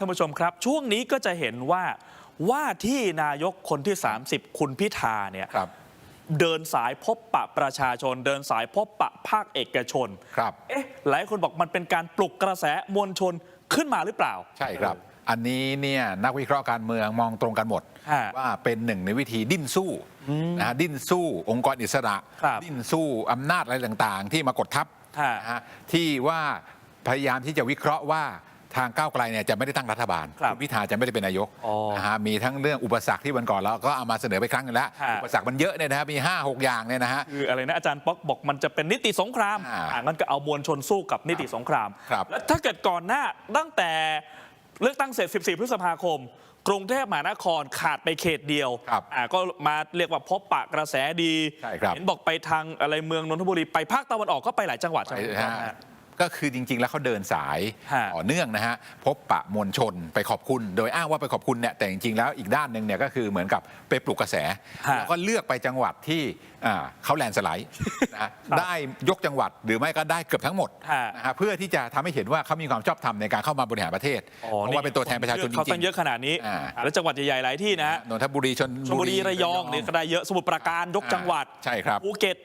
ท่านผู้ชมครับ ช่วงนี้ก็จะเห็นว่าว่าที่นายกคนที่ 30 คุณพิธาเนี่ยครับเดินสายพบปะประชาชน เดินสายพบปะภาคเอกชนครับเอ๊ะหลายคนบอกมันเป็นการปลุกกระแสมวลชนขึ้นมาหรือเปล่า ใช่ครับ อันนี้เนี่ยนักวิเคราะห์การเมืองมองตรงกันหมดฮะว่าเป็นหนึ่งในวิธีดิ้นสู้นะฮะดิ้นสู้องค์กรอิสระครับดิ้นสู้อำนาจอะไรต่างๆ ที่มากดทับฮะนะฮะที่ว่าพยายามที่จะวิเคราะห์ว่า ทางก้าวไกลเนี่ยจะไม่ได้ตั้งรัฐบาลครับณพิธาจะไม่ได้เป็นนายกอ๋อนะฮะมีทั้งเรื่องอุปสรรคที่วันก่อนเราก็เอามาเสนอไปครั้งหนึงแล้วฮะ อุปสรรคมันเยอะเนี่ยนะฮะมี 5 6 อย่างเนี่ยนะฮะ คืออะไรนะอาจารย์ป๊อกบอกมันจะเป็นนิติสงครามอ่าอ่างั้นก็เอามวลชนสู้กับนิติสงคราม ครับ แล้วถ้าเกิดก่อนหน้าตั้งแต่เลือกตั้งเสร็จ 14 พฤษภาคม กรุงเทพมหานครขาดไปเขตเดียวครับอ่าก็มาเรียกว่าพบปะกระแสดี ใช่ครับเห็นบอกไปทางอะไรเมืองนนทบุรี ไปภาคตะวันออกก็ไปหลายจังหวัดไปใช่ไหมฮะฮะ ก็คือจริง ๆ แล้วเขาเดินสายฮะ ต่อเนื่องนะฮะพบปะมวลชนไปขอบคุณ โดยอ้างว่าไปขอบคุณเนี่ยแต่จริง ๆ แล้วอีกด้านหนึ่งเนี่ยก็คือเหมือนกับไปปลุกกระแส ฮะแล้วก็เลือกไปจังหวัดที่อ่าเขาแลนด์สไลด์นะฮะได้ยกจังหวัดหรือไม่ก็ได้เกือบทั้งหมดฮะ นะฮะเพื่อที่จะทำให้เห็นว่าเขามีความชอบธรรมในการเข้ามาบริหารประเทศอ๋อเพราะว่าเป็นตัวแทนประชาชนจเขาริตั้งง เยอะขนาดนี้อ่า อ่าแล้วจังหวัดใหญ่ๆหลายที่นะฮะๆนนทบุรีชนชลบุรีระยองเนี่ยก็ได้เยอะสมุทรปราการยกจังหวัดใช่ครับภูเก็ต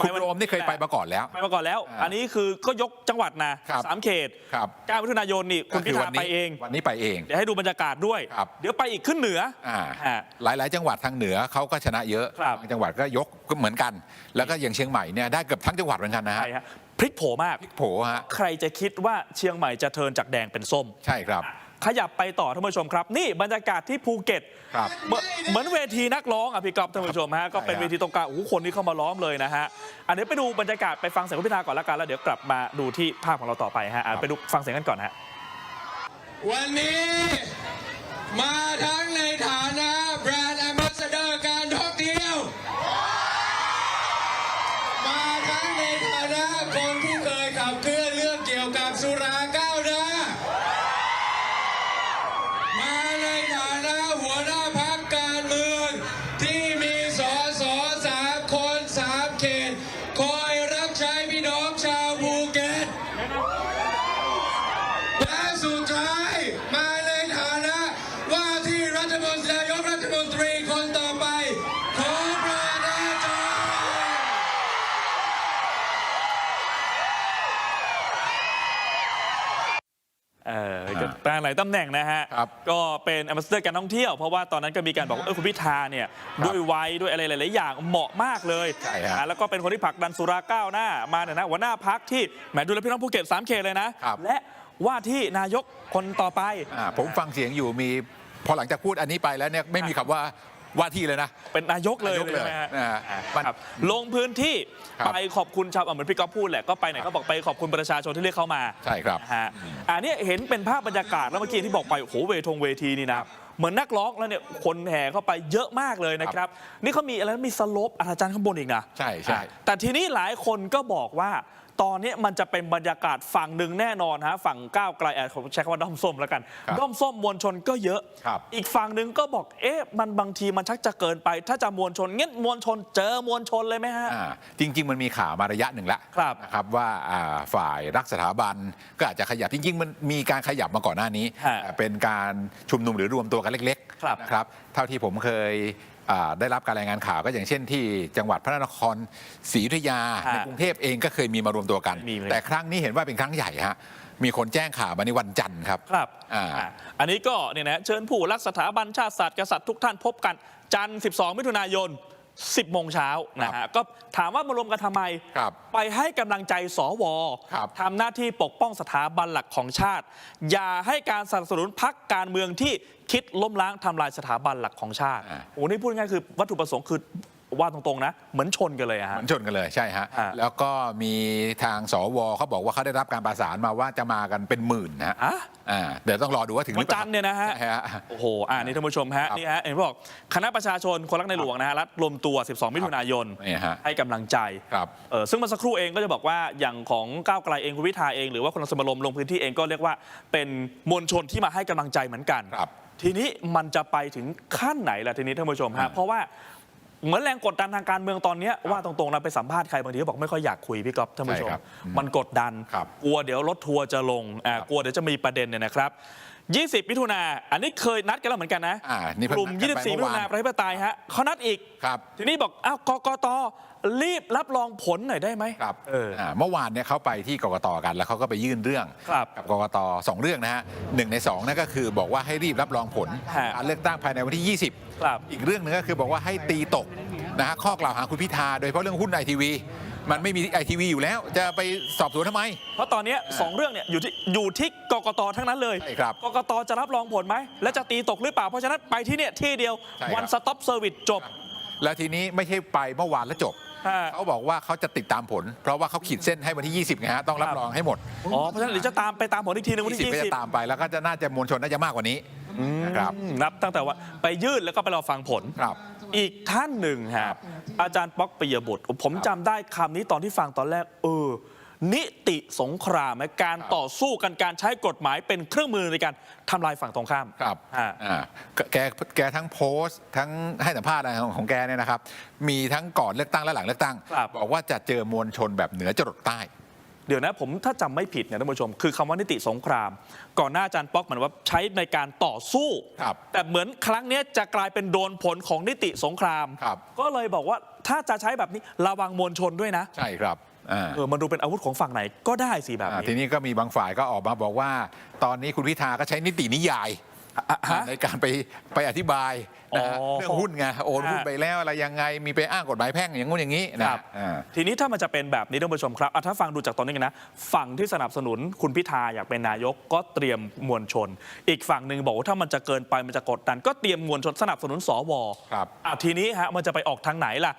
คุณโรมนี่เคยไปมาก่อนแล้ว ไปมาก่อนแล้วอ่าอันนี้คือก็ยกจังหวัดนะครับสามเขตครับ9มิถุนายนนี่คุณพิก็อธาวันนี้ไปเอง วันนี้ไปเอง เดี๋ยวให้ดูบรรยากาศด้วยครับเดี๋ยวไปอีกขึ้นเหนืออ่าฮะหลายๆจังหวัดทางเหนือเขาก็ชนะเยอะครับบางจังหวัดก็ยกก็เหมือนกัน แล้วก็อย่างเชียงใหม่เนี่ยได้เกือบทั้งจังหวัดเหมือนกันนะฮะใช่ฮะพลิกโผมากโผฮะใครจะคิดว่าเชียงใหม่จะเทิร์นจากแดงเป็นส้ม ใช่ครับ ขยับไปต่อท่านผู้ชมครับ นี่บรรยากาศที่ภูเก็ต ครับ เหมือนเหมือนเวทีนักร้องอะพี่กอฟท่านผู้ชมฮะก็เป็นใช่เวฮะทีตรงกลางโอ้โหคนนี้เข้ามาล้อมเลยนะฮะอันนี้ไปดูบรรยากาศไปฟังเสียงคุณพิธาก่อนละกันแล้วเดี๋ยวกลับมาดูที่ภาพของเราต่อไปฮะอะไปดูฟังเสียงกันก่อนฮะ วันนี้มาทั้งในฐานะแบรนด์ ก็ตั้งหลายตำแหน่งนะฮะ ครับก็เป็นแอมบาสเดอร์การท่องเที่ยว เพราะว่าตอนนั้นก็มีการบอกว่าเออคุณพิธาเนี่ยครับด้วยวัยด้วยอะไรหลาย ๆ อย่างเหมาะมากเลยใช่ฮะอะแล้วก็เป็นคนที่ผลักดันสุราก้าวหน้ามาเนี่ยนะหัวหน้าพักที่แหมดูแลพี่น้องภูเก็ตสามเขตเลยนะ ครับ และว่าที่นายกคนต่อไป อ่าผมฟังเสียงอยู่มีพอหลังจากพูดอันนี้ไปแล้วเนี่ยไม่มีคำว่า ว่าที่เลยนะ เป็นนายกเลยนายกเลยใช่ไหมฮะอ่าอ่ามันครับลงพื้นที่ครับไปขอบคุณชาวอะเหมือนพี่ก๊อฟพูดแหละก็ไปไหนก็บอกไปขอบคุณประชาชนที่เรียกเข้ามาใช่ครับ นะฮะอันนี้เห็นเป็นภาพบรรยากาศแล้วเมื่อกี้ที่บอกไปโอ้โหเวทงเวทีนี่นะเหมือนนักร้องแล้วเนี่ยคนแห่เข้าไปเยอะมากเลยนะครับ นี่เขามีอะไรนะมีสโลปอาจารย์ข้างบนอีกนะ ใช่ใช่อะแต่ทีนี้หลายคนก็บอกว่า ตอนนี้มันจะเป็นบรรยากาศฝั่งหนึ่งแน่นอนฮะฝั่งก้าวไกลอะผมใช้คำว่าด้อมส้มแล้วกันครับด้อมส้มมวลชนก็เยอะครับอีกฝั่งหนึ่งก็บอกเอ๊ะมันบางทีมันชักจะเกินไป ถ้าจะมวลชนเงี้ยมวลชนเจอมวลชนเลยไหมฮะอ่าจริง ๆ มันมีข่าวมาระยะหนึ่งแล้วครับนะครับว่าอ่าฝ่ายรักสถาบันก็อาจจะขยับจริง ๆ มันมีการขยับมาก่อนหน้านี้ฮะอ่าเป็นการชุมนุมหรือรวมตัวกันเล็กครับๆนะครับเท่าที่ผมเคยอ่า ได้รับการรายงานข่าวก็อย่างเช่นที่จังหวัดพระนครศรีอยุธยาฮะในกรุงเทพเองก็เคยมีมารวมตัวกัน มีเหมือนกันแต่ครั้งนี้เห็นว่าเป็นครั้งใหญ่ฮะมีคนแจ้งข่าวมาในวันจันทร์ครับ ครับอ่า อะอันนี้ก็เนี่ยนะเชิญผู้รักสถาบันชาติศาสตร์กษัตริย์ทุกท่านพบกัน จันทร์ 12 มิถุนายน 10โมงเช้านะฮะก็ถามว่ามารวมกันทำไม ครับไปให้กำลังใจสวครับ ทำหน้าที่ปกป้องสถาบันหลักของชาติ อย่าให้การสนับสนุนพักการเมืองที่คิดล้มล้างทำลายสถาบันหลักของชาติอ่าโอ้นี่พูดง่ายๆคือวัตถุประสงค์คือ ว่าตรงๆนะ เหมือนชนกันเลยอะเหฮะมือนชนกันเลยใช่ฮะ อ่า แล้วก็มีทางสวเขาบอกว่าเขาได้รับการประสานมาว่าจะมากันเป็นหมื่นนะฮะอะอ่าเดี๋ยวต้องรอดูว่าถึงหวัรืนอเปจัล่านทร์เนี่ยนะฮะ ใช่ฮะ โอ้โห อ่านี่ท่านผู้ชมฮะ ครับนี่ฮะ เห็นบอกคณะประชาชนคนรักในหลวงนะฮะ รัฐรวมตัว 12 มิถุนายน นี่ฮะ ให้กำลังใจครับ เออซึ่งเมื่อสักครู่เองก็จะบอกว่า อย่างของก้าวไกลเอง คุณพิธาเอง หรือว่าคนสมรมลงพื้นที่เองก็เรียกว่า เป็นมวลชนที่มาให้กำลังใจเหมือนกัน ครับ ทีนี้มันจะไปถึงขั้นไหนล่ะทีนี้ท่านผู้ชมฮะอ่าเพราะว่า เหมือนแรงกดดันทางการเมืองตอนเนี้ยว่าตรงๆเราไปสัมภาษณ์ใครบางทีก็บอกไม่ค่อยอยากคุยพี่ก๊อฟท่านผู้ชม ใช่ครับอืมมันกดดัน ครับ กลัวเดี๋ยวรถทัวร์จะลงอ่าครับกลัวเดี๋ยวจะมีประเด็นเนี่ยนะครับ 20 มิถุนาอันนี้เคยนัดกันแล้วเหมือนกันนะอ่านี่กเพิ่งลุ่ม นัดกันไป24มิเมื่ถุอวานนาประชาธิปไตยฮะเขานัดอีก ครับ ทีนี้บอกอ้าวกกตรีบรับรองผลหน่อยได้ไหมครับเอออ่าเมื่อวานเนี่ยเขาไปที่กกตกันแล้วเขาก็ไปยื่นเรื่องครับกับกกตสองเรื่องนะฮะหนึ่งในสองนั่นก็คือบอกว่าให้รีบรับรองผลฮะการเลือกตั้งภายในวันที่ 20 ครับอีกเรื่องหนึงก็คือบอกว่าให้ตีตกนะฮะข้อกล่าวหาคุณพิธาโดยเฉพาะเรื่องหุ้นไอทีวี มันไม่มีไอทีวีอยู่แล้ว จะไปสอบสวนทำไม เพราะตอนเนี้ยสองเรื่องเนี่ยอยู่ที่อยู่ที่กกตทั้งนั้นเลยใช่ครับกกตจะรับรองผลไหม และจะตีตกหรือเปล่า เพราะฉะนั้นไปที่เนี่ยที่เดียวใช่ครับ one stop service จบ แล้วทีนี้ไม่ใช่ไปเมื่อวานแล้วจบ ฮะ เขาบอกว่าเขาจะติดตามผล เพราะว่าเขาขีดเส้นให้วันที่ 20ไงฮะต้องรับรองให้หมดอ๋อเพราะฉะนั้นเดี๋ยวจะตามไปตามผลอีกทีหนึงวันที่ 20 ก็จะตามไปแล้วก็จะน่าจะมวลชนน่าจะมากกว่านี้นะครับอืมนับตั้งแต่ว่าไปยื่นแล้วก็ไปรอฟังผล ครับ อีกท่านหนึ่งฮะอาจารย์ป๊อกปิยบุตร ผมจำได้คำนี้ตอนที่ฟังตอนแรก เออ นิติสงครามไหมการครับต่อสู้กันการใช้กฎหมายเป็นเครื่องมือในการทำลายฝั่งตรงข้ามครับอ่า อ่าแกแกทั้งโพสต์ทั้งให้สัมภาษณ์อะไรของของแกเนี่ยนะครับ มีทั้งก่อนเลือกตั้งและหลังเลือกตั้ง ครับ บอกว่าจะเจอมวลชนแบบเหนือจรดใต้ เดี๋ยวนะผมถ้าจำไม่ผิดเนี่ยท่านผู้ชม คือคำว่านิติสงคราม ก่อนหน้าอาจารย์ป๊อกเหมือนว่าใช้ในการต่อสู้ ครับแต่เหมือนครั้งเนี้ยจะกลายเป็นโดนผลของนิติสงคราม ครับ ก็เลยบอกว่าถ้าจะใช้แบบนี้ระวังมวลชนด้วยนะใช่ครับอ่า เออมันดูเป็นอาวุธของฝั่งไหนก็ได้สิแบบอ่านี้ ทีนี้ก็มีบางฝ่ายก็ออกมาบอกว่า ตอนนี้คุณพิธาก็ใช้นิตินิยายอะฮะ ในการไปไปอธิบายนะฮะอ๋อเรื่องหุ้นไงโอนหุ้นฮะไปแล้วอะไรยังไงมีไปอ้างกฎหมายแพ่งอย่างงู้นอย่างนี้นะครับอ่า ทีนี้ถ้ามันจะเป็นแบบนี้ท่านผู้ชมครับอะถ้าฟังดูจากตอนนี้กันนะ ฝั่งที่สนับสนุนคุณพิธาอยากเป็นนายกก็เตรียมมวลชน อีกฝั่งหนึ่งบอกว่าถ้ามันจะเกินไปมันจะกดดัน ก็เตรียมมวลชนสนับสนุนสวครับ อะทีนี้ฮะมันจะไปออกทางไหนล่ะ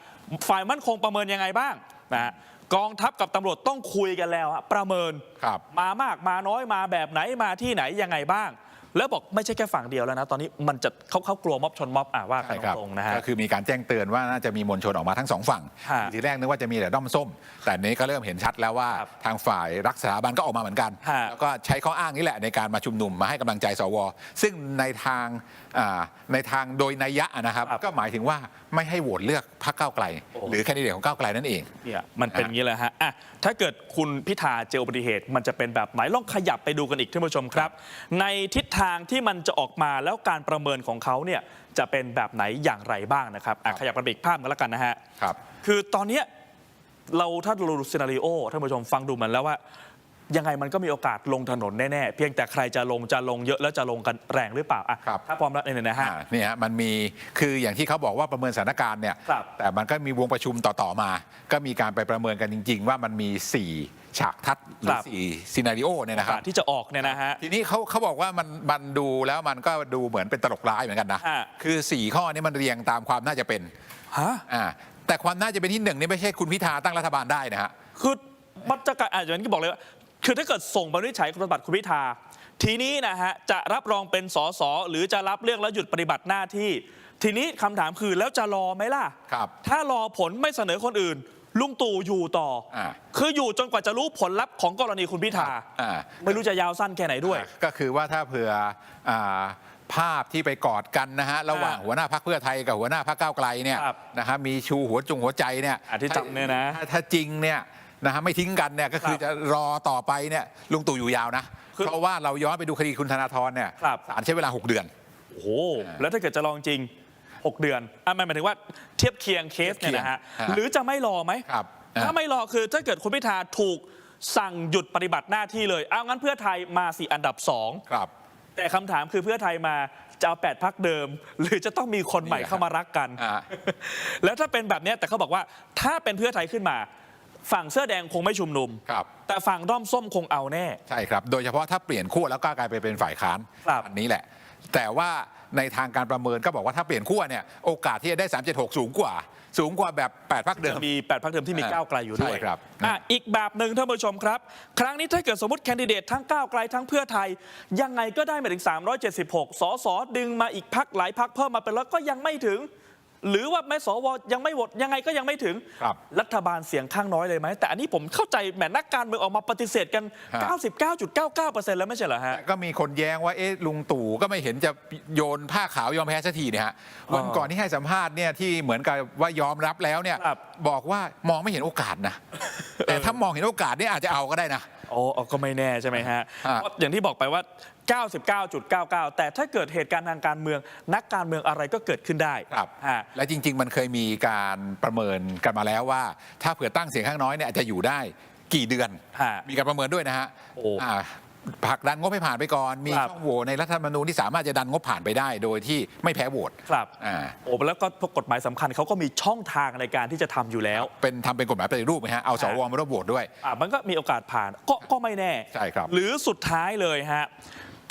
ฝ่ายมั่นคงประเมินยังไงบ้างนะฮะกองทัพกับตำรวจต้องคุยกันแล้วฮะประเมิน ครับ มามากมาน้อยมาแบบไหนมาที่ไหนยังไงบ้าง แล้วบอกไม่ใช่แค่ฝั่งเดียวแล้วนะ ตอนนี้มันจะเขาเขากลัวม็อบชนม็อบอะว่ากัใช่นครับตรงๆนะฮะ ก็คือมีการแจ้งเตือนว่าน่าจะมีมวลชนออกมาทั้งสองฝั่ง ฮะทีแรกนึกว่าจะมีแต่ด้อมส้ม แต่นี้ก็เริ่มเห็นชัดแล้วว่าครับทางฝ่ายรักสถาบันก็ออกมาเหมือนกัน ฮะแล้วก็ใช้ข้ออ้างนี้แหละในการมาชุมนุมมาให้กำลังใจสว ซึ่งในทางอ่าในทางโดยนัยยะนะครับ ครับก็หมายถึงว่าไม่ให้โหวตเลือกพรรคก้าวไกล โอ้ หรือแคนดิเดตของก้าวไกลนั่นเอง เนี่ยมันเป็นอย่างนี้แหละฮะอะถ้าเกิดคุณพิธาเจออุบัติเหตุ มันจะเป็นแบบไหนลองขยับไปดูกันอีกท่านผู้ชมครับ ในทิศทางที่มันจะออกมาแล้วการประเมินของเขาเนี่ยจะเป็นแบบไหนอย่างไรบ้างนะครับอะครับขยับไปอีกภาพกันแล้วกันนะฮะครับ คือตอนเนี้ยเราถ้าเราดูซีนารีโอท่านผู้ชมฟังดูเหมือนแล้วว่า ยังไงมันก็มีโอกาสลงถนนแน่ ๆ เพียงแต่ใครจะลงจะลงเยอะแล้วจะลงกันแรงหรือเปล่าอะครับ ถ้าพร้อมแล้วเนี่ยนะฮะ อ่านี่ฮะมันมีคืออย่างที่เขาบอกว่าประเมินสถานการณ์เนี่ยครับแต่มันก็มีวงประชุมต่อ ๆ มา ก็มีการไปประเมินกันจริง ๆ ว่ามันมี 4 ฉากทัดหรือสี่ซีนารีโอเนี่ยนะคโอรับกาสที่จะออกเนี่ยนะฮะ ทีนี้เขาเขาบอกว่ามันมันดูแล้วมันก็ดูเหมือนเป็นตลกร้ายเหมือนกันนะ ฮะ คือ 4 ข้อนี้มันเรียงตามความน่าจะเป็นฮะอ่าแต่ความน่าจะเป็นที่หนึ่งนี่ไม่ใช่คุณพิธาตั้งรัฐบาลได้นะฮะ คือมันจะกลายอาจจะอย่างที่บอกเลยว่า คือถ้าเกิดส่งไปวินิจฉัยคุณสมบัติคุณพิธา ทีนี้นะฮะจะรับรองเป็นสสหรือจะรับเรื่องแล้วหยุดปฏิบัติหน้าที่ ทีนี้คำถามคือแล้วจะรอไหมล่ะครับถ้ารอผลไม่เสนอคนอื่นลุงตู่อยู่ต่ออาคืออยู่จนกว่าจะรู้ผลลัพธ์ของกรณีคุณพิธาอ่าไม่รู้จะยาวสั้นแค่ไหนด้วย ก็คือว่าถ้าเผื่ออาภาพที่ไปกอดกันนะฮะระหว่างอ่าหัวหน้าพักเพื่อไทยกับหัวหน้าพักก้าวไกลเนี่ยครับนะฮะมีชูหัวจงหัวใจเนี่ยอะที่จำเนี่ยนะถ้าถ้าจริงเนี่ย นะฮะไม่ทิ้งกันเนี่ยก็คือครับจะรอต่อไปเนี่ยลุงตู่อยู่ยาวนะคือเพราะว่าเราย้อนไปดูคดีคุณธนาธรเนี่ยครับศาลใช้เวลา 6 เดือน โอ้โห แล้วถ้าเกิดจะลองจริง 6 เดือนอะหมายถึงว่าเทียบเคียงเคสเนี่ยนะฮะเทียบเคียงฮะหรือจะไม่รอไหมครับอ่าถ้าไม่รอคือถ้าเกิดคุณพิธาถูกสั่งหยุดปฏิบัติหน้าที่เลยเอางั้นเพื่อไทยมาสี่อันดับสองครับแต่คำถามคือเพื่อไทยมาจะเอาแปดพักเดิม หรือจะต้องมีคนใหม่นี่แหละเข้ามารักกันอ่าแล้วถ้าเป็นแบบเนี้ยแต่เขาบอกว่าถ้าเป็นเพื่อไทยขึ้นมา ฝั่งเสื้อแดงคงไม่ชุมนุม ครับ แต่ฝั่งด้อมส้มคงเอาแน่ ใช่ครับ โดยเฉพาะถ้าเปลี่ยนขั้วแล้วก็กลายไปเป็นฝ่ายค้านครับอันนี้แหละ แต่ว่าในทางการประเมินก็บอกว่าถ้าเปลี่ยนขั้วเนี่ยโอกาสที่จะได้ 376 สูงกว่า สูงกว่าแบบ 8พักเดิมจะมีแปดพักเดิมที่มีอ่าก้าวไกลอยู่ด้วยใช่ครับ อะอีกแบบหนึ่งท่านผู้ชมครับ ครั้งนี้ถ้าเกิดสมมติแคนดิเดตทั้งก้าวไกลทั้งเพื่อไทย ยังไงก็ได้มาถึง 376 สสดึงมาอีกพักหลายพักเพิ่มมาเป็นร้อยก็ยังไม่ถึง หรือว่าแม้สวยังไม่โหวตยังไงก็ยังไม่ถึงครับรัฐบาลเสียงข้างน้อยเลยไหม แต่อันนี้ผมเข้าใจแหมนักการเมืองออกมาปฏิเสธกัน ฮะ 99.99%แล้วไม่ใช่เหรอฮะก็มีคนแย้งว่าเอ๊ะลุงตู่ก็ไม่เห็นจะโยนผ้าขาวยอมแพ้สักทีเนี่ยฮะวันก่อนที่ให้สัมภาษณ์เนี่ยที่เหมือนกับว่ายอมรับแล้วเนี่ยครับ บอกว่ามองไม่เห็นโอกาสนะ แต่ถ้ามองเห็นโอกาสเนี่ยอาจจะเอาก็ได้นะ โอ้ก็ไม่แน่ใช่ไหมฮะฮะเพราะอย่างที่บอกไปว่า 99.99 แต่ถ้าเกิดเหตุการณ์ทางการเมือง นักการเมืองอะไรก็เกิดขึ้นได้ครับฮะและจริง ๆ มันเคยมีการประเมินกันมาแล้วว่า ถ้าเผื่อตั้งเสียงข้างน้อยเนี่ยอาจจะอยู่ได้กี่เดือน ฮะมีการประเมินด้วยนะฮะโอ้อ่าผลักดันงบให้ผ่านไปก่อน มีครับ ช่องโหว่ในรัฐธรรมนูญที่สามารถจะดันงบผ่านไปได้ โดยที่ไม่แพ้โหวตครับ อ่าโอ้แล้วก็พวกกฎหมายสำคัญเขาก็มีช่องทางในการที่จะทำอยู่แล้ว เป็นทำเป็นกฎหมายปฏิรูปไหมฮะเอาสวมาร่วมโหวตด้วย อะมันก็มีโอกาสผ่านก็ก็ไม่แน่ ใช่ครับหรือสุดท้ายเลยฮะ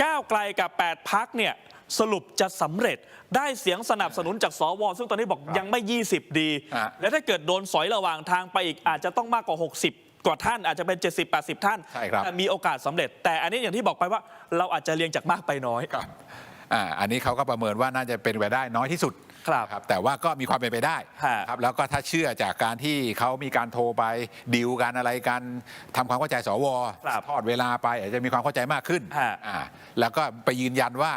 ก้าวไกลกับ 8 พักเนี่ยสรุปจะสำเร็จได้เสียงสนับสนุนจากสว ซึ่งตอนนี้บอกยังไม่ 20 ดีฮะและถ้าเกิดโดนสอยระหว่างทางไปอีกอาจจะต้องมากกว่า 60 กว่าท่านอาจจะเป็น 70-80 ท่านใช่ครับแต่มีโอกาสสำเร็จ แต่อันนี้อย่างที่บอกไปว่าเราอาจจะเรียงจากมากไปน้อยครับอ่าอันนี้เขาก็ประเมินว่าน่าจะเป็นไปได้น้อยที่สุด ครับครับแต่ว่าก็มีความเป็นไปได้ฮะ ครับแล้วก็ถ้าเชื่อจากการที่เขามีการโทรไปดิวกันอะไรกันทำความเข้าใจสวครับทอดเวลาไปอาจจะมีความเข้าใจมากขึ้นฮะ อ่าแล้วก็ไปยืนยันว่า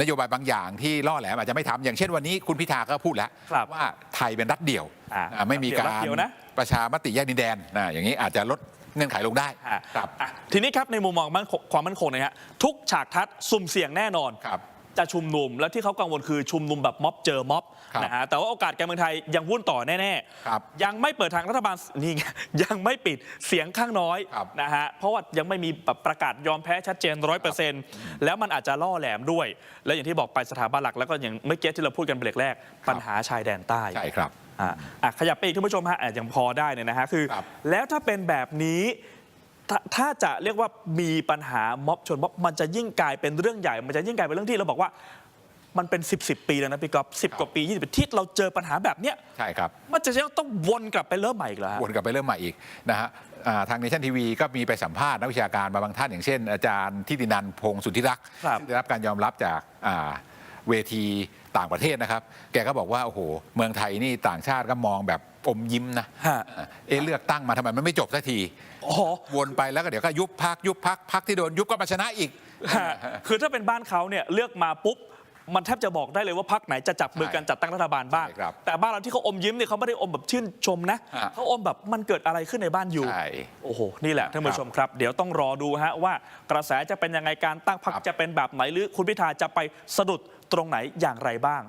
นโยบายบางอย่างที่ล่อแหลมอาจจะไม่ทำอย่างเช่นวันนี้คุณพิธาก็พูดแล้ว ครับว่าไทยเป็นรัฐเดี่ยวอ่าอ่าไม่มีการรัฐเดี่ยวนะ ประชามติแยกดินแดนนะอย่างนี้อาจจะลดเงื่อนไขลงได้ฮะครับ อะทีนี้ครับในมุมมองมั่นคงความมั่นคงเนยฮะทุกฉากทัศน์สุ่มเสี่ยงแน่นอน ครับ จะชุมนุม แล้วที่เขากังวลคือชุมนุมแบบม็อบเจอม็อบครับนะฮะแต่ว่าโอกาสการเมืองไทยยังวุ่นต่อแน่ครับยังไม่เปิดทางรัฐบาลนี่ไงยังไม่ปิดเสียงข้างน้อยครับ นะฮะเพราะว่ายังไม่มีแบบประกาศยอมแพ้ชัดเจนร้อยเปอร์เซ็นต์แล้วมันอาจจะล่อแหลมด้วย แล้วอย่างที่บอกไปสถาบันหลักแล้วก็อย่างเมื่อกี้ที่เราพูดกันเบรกแรก ปัญหาชายแดนใต้ ใช่ครับ อะอะขยับไปอีกท่านผู้ชมฮะอะยังพอได้เนี่ยนะฮะคือ ครับแล้วถ้าเป็นแบบนี้ ถ้าถ้าจะเรียกว่ามีปัญหาม็อบชนม็อบมันจะยิ่งกลายเป็นเรื่องใหญ่ มันจะยิ่งกลายเป็นเรื่องที่เราบอกว่ามันเป็น 10บสปีแล้วนะพี่ก๊อฟสิครับกว่าปี20ปีที่เราเจอปัญหาแบบเนี้ยใช่ครับ มันจะยังต้องวนกลับไปเริ่มใหม่อีกเหรอฮะ วนกลับไปเริ่มใหม่อีกนะฮะอ่าทางเนชั่นทีวีก็มีไปสัมภาษณ์นักวิชาการมาบางท่านอย่างเช่น อาจารย์ทิตินันพงศ์สุทธิรักษ์ครับ ซึ่งได้รับการยอมรับจากอ่า เวทีต่างประเทศนะครับ แกก็บอกว่าโอ้โห เมืองไทยนี่ต่างชาติก็มองแบบอมยิ้มนะ ฮะอ่าเอะเลือกตั้งมาทำไมมันไม่จบสักที อ๋อ วนไปแล้วก็เดี๋ยวก็ยุบพักยุบพักพักที่โดนยุบก็มาชนะอีก ฮะคือถ้าเป็นบ้านเขาเนี่ยเลือกมาปุ๊บ มันแทบจะบอกได้เลยว่าพักไหนจะจับมือกันจัดตั้งรัฐบาลบ้าง ใช่ครับแต่บ้านเราที่เขาอมยิ้มเนี่ยเขาไม่ได้อมแบบชื่นชมนะฮะ เขาอมแบบมันเกิดอะไรขึ้นในบ้านอยู่ ใช่ โอ้โห นี่แหละท่านผู้ชมครับ เดี๋ยวต้องรอดูฮะว่ากระแสจะเป็นยังไงการตั้งพรรคครับ จะเป็นแบบไหนหรือคุณพิธาจะไปสะดุดตรงไหนอย่างไรบ้าง